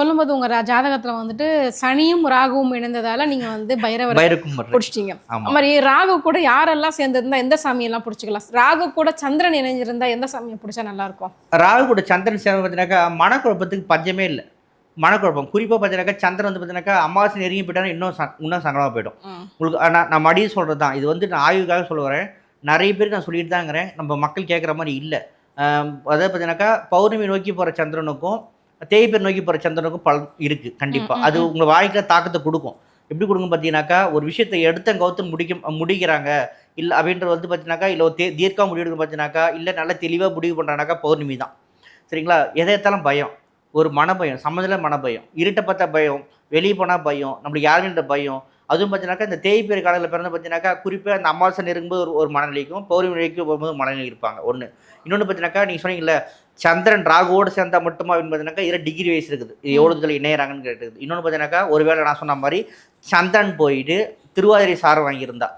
சொல்லும்போது உங்க ஜாதகத்துல வந்துட்டு சனியும் ராகுவும் இணைந்ததால நீங்க வந்து பைரவர் பிடிச்சிட்டீங்க. மாதிரி ராகு கூட யாரெல்லாம் சேர்ந்திருந்தா எந்த சாமியெல்லாம் பிடிச்சிக்கலாம்? ராகு கூட சந்திரன் இணைஞ்சிருந்தா எந்த சாமியை பிடிச்சா நல்லா இருக்கும்? ராகு கூட சந்திரன் சேர்ந்து பார்த்தீங்கன்னாக்கா மனக்குழப்பத்துக்கு பஞ்சமே இல்லை. மனக்குழப்பம். குறிப்பாக பார்த்தீங்கன்னாக்கா சந்திரன் வந்து பார்த்தீங்கன்னாக்கா அமாவாசை நெருங்கி போயிட்டாலும் இன்னும் இன்னும் சங்கடமாக போயிடும். உங்களுக்கு ஆ, நான் நான் மடியும் சொல்கிறது தான் இது வந்து நான் ஆய்வுக்காக சொல்ல வரேன். நிறைய பேருக்கு நான் சொல்லிட்டு தாங்கிறேன் நம்ம மக்கள் கேட்குற மாதிரி இல்லை. அதாவது பார்த்தீங்கன்னாக்கா பௌர்ணமி நோக்கி போகிற சந்திரனுக்கும் தேய்பேர் நோக்கி போகிற சந்திரனுக்கும் பலன் இருக்குது கண்டிப்பாக அது உங்கள் வாழ்க்கையில் தாக்கத்தை கொடுக்கும். எப்படி கொடுக்கும் பார்த்தீங்கன்னாக்கா ஒரு விஷயத்தை எடுத்த கவுத்து முடிக்க முடிக்கிறாங்க. இல்லை அப்படின்றது வந்து பார்த்தீங்கன்னாக்கா இல்லை தே தீர்க்கா முடிவு பார்த்தீங்கன்னாக்கா இல்லை நல்லா தெளிவாக முடிவு பண்ணுறானாக்கா பௌர்ணமி தான். சரிங்களா? எதை எடுத்தாலும் பயம். ஒரு மனபயம் சம்மதில் மனபயம். இருட்டை பார்த்தா பயம். வெளியே போனால் பயம். நம்மளுக்கு யாருன்ற பயம்? அதுவும் பார்த்தீங்கன்னாக்கா இந்த தேய்ப்பேர் காலத்தில் பிறந்து பார்த்தீங்கன்னாக்கா குறிப்பாக அந்த அமாவாசை நெருங்கும்போது ஒரு ஒரு மனநிலைக்கும் பௌர்ணமி நிலைக்கும் போகும்போது மனநிலை இருப்பாங்க. ஒன்று இன்னொன்று பார்த்தீங்கன்னாக்கா நீங்கள் சொன்னீங்கல்ல சந்திரன் ராகுவோடு சேர்ந்தா மட்டுமா அப்படின்னு பார்த்தீங்கன்னாக்கா இதில் டிகிரி வைஸ் இருக்குது. இது எவ்வளோ இதில் இணையறாங்கன்னு கேட்டுது. இன்னொன்று பார்த்தீங்கன்னாக்கா ஒருவேளை நான் சொன்ன மாதிரி சந்திரன் போயிட்டு திருவாதிரை சாரம் வாங்கியிருந்தா.